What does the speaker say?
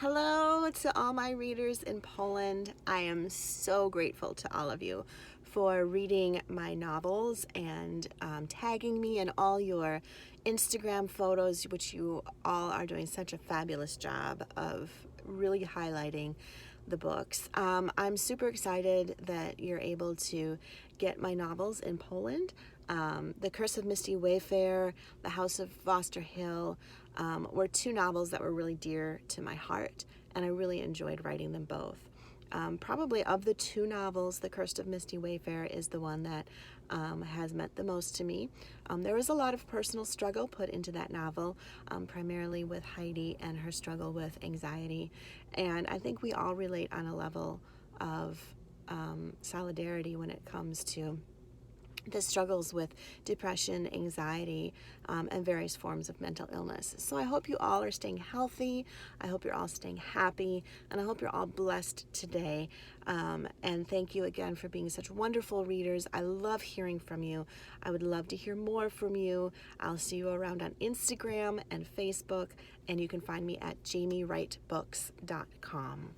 Hello to all my readers in Poland. I am so grateful to all of you for reading my novels and um, tagging me in all your Instagram photos, which you all are doing such a fabulous job of really highlighting the books. Um, I'm super excited that you're able to get my novels in Poland. Um, the Curse of Misty Wayfarer, The House of Foster Hill um, were two novels that were really dear to my heart, and I really enjoyed writing them both. Um, probably of the two novels, The Curse of Misty Wayfarer is the one that um, has meant the most to me. Um, there was a lot of personal struggle put into that novel, um, primarily with Heidi and her struggle with anxiety. And I think we all relate on a level of um, solidarity when it comes to the struggles with depression, anxiety, um, and various forms of mental illness. So I hope you all are staying healthy. I hope you're all staying happy, and I hope you're all blessed today. Um, and thank you again for being such wonderful readers. I love hearing from you. I would love to hear more from you. I'll see you around on Instagram and Facebook, and you can find me at jamiewrightbooks.com.